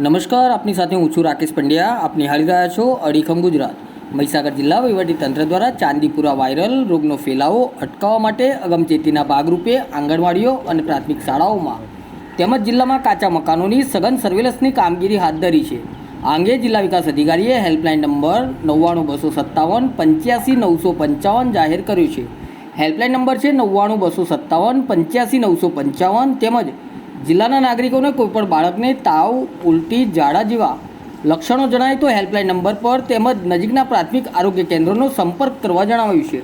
નમસ્કાર, આપની સાથે હું છું રાકેશ પંડ્યા. આપ નિહાળી રહ્યા છો અડીખમ ગુજરાત. મહીસાગર જિલ્લા તંત્ર દ્વારા ચાંદીપુરા વાયરલ રોગનો ફેલાવો અટકાવવા માટે અગમચેતીના ભાગરૂપે આંગણવાડીઓ અને પ્રાથમિક શાળાઓમાં તેમજ જિલ્લામાં કાચા મકાનોની સઘન સર્વેલન્સની કામગીરી હાથ ધરી છે. આ અંગે જિલ્લા વિકાસ અધિકારીએ હેલ્પલાઇન નંબર નવ્વાણું બસો સત્તાવન પંચ્યાસી નવસો પંચાવન જાહેર કર્યું છે. હેલ્પલાઇન નંબર છે નવ્વાણું બસો સત્તાવન પંચ્યાસી નવસો પંચાવન તેમજ જિલ્લાના નાગરિકોને કોઈપણ બાળકને તાવ, ઉલટી, ઝાડા જેવા લક્ષણો જણાય તો હેલ્પલાઇન નંબર પર તેમજ નજીકના પ્રાથમિક આરોગ્ય કેન્દ્રનો સંપર્ક કરવા જણાવાયું છે.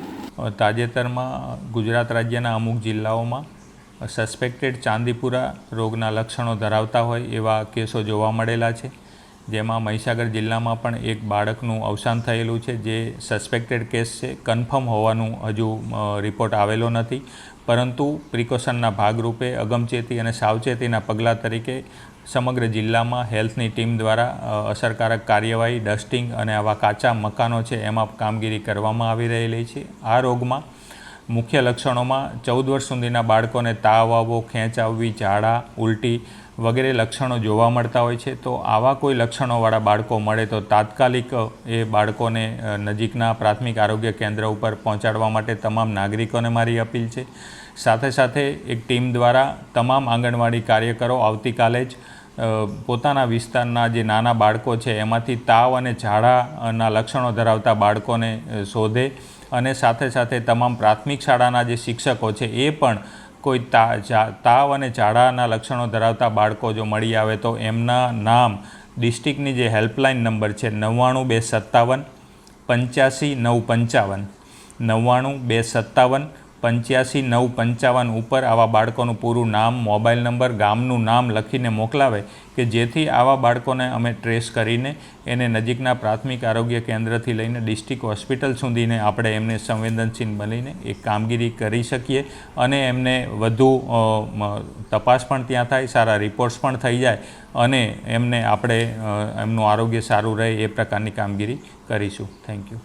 તાજેતરમાં ગુજરાત રાજ્યના અમુક જિલ્લાઓમાં સસ્પેક્ટેડ ચાંદીપુરા રોગના લક્ષણો ધરાવતા હોય એવા કેસો જોવા મળેલા છે. જેમાં મહીસાગર જિલ્લામાં પણ એક બાળકનું અવસાન થયેલું છે, જે સસ્પેક્ટેડ કેસ છે. કન્ફર્મ હોવાનું હજુ રિપોર્ટ આવેલો નથી. પરંતુ પ્રિકોશનના ભાગરૂપે, અગમચેતી અને સાવચેતીના પગલાં તરીકે સમગ્ર જિલ્લામાં હેલ્થની ટીમ દ્વારા અસરકારક કાર્યવાહી ડસ્ટિંગ અને આવા કાચા મકાનો છે, એમાં કામગીરી કરવામાં આવી રહેલી છે. આ રોગમાં મુખ્ય લક્ષણોમાં ચૌદ વર્ષ સુધીના બાળકોને તાવ આવવો, ખેંચ આવવી, ઝાડા, ઉલટી વગેરે લક્ષણો જોવા મળતા હોય છે, તો આવા કોઈ લક્ષણોવાળા બાળકો મળે તો તાત્કાલિક એ બાળકોને નજીકના પ્રાથમિક આરોગ્ય કેન્દ્ર ઉપર પહોંચાડવા માટે તમામ નાગરિકોને મારી અપીલ છે. સાથે સાથે એક ટીમ દ્વારા તમામ આંગણવાડી કાર્યકરો આવતીકાલે જ પોતાના વિસ્તારના જે નાના બાળકો છે, એમાંથી તાવ અને ઝાડાના લક્ષણો ધરાવતા બાળકોને શોધે અને સાથે સાથે તમામ પ્રાથમિક શાળાના જે શિક્ષકો છે, એ પણ કોઈ તા તાવ અને ઝાડાના લક્ષણો ધરાવતા બાળકો જો મળી આવે તો એમના નામ ડિસ્ટ્રિક્ટની જે હેલ્પલાઇન નંબર છે નવ્વાણું બે સત્તાવન પંચ્યાસી નવ પંચાવન. નવ્વાણું બે સત્તાવન પંચ્યાસી નવ પંચાવન ઉપર આવા બાળકોનું પૂરું નામ, મોબાઈલ નંબર, ગામનું નામ લખીને મોકલાવે કે જેથી આવા બાળકોને અમે ટ્રેસ કરીને એને નજીકના પ્રાથમિક આરોગ્ય કેન્દ્રથી લઈને ડિસ્ટ્રિક્ટ હોસ્પિટલ સુધીને આપણે એમને સંવેદનશીલ બનીને એક કામગીરી કરી શકીએ અને એમને વધુ તપાસ પણ ત્યાં થાય, સારા રિપોર્ટ્સ પણ થઈ જાય અને એમને આપણે એમનું આરોગ્ય સારું રહે એ પ્રકારની કામગીરી કરીશું. Thank you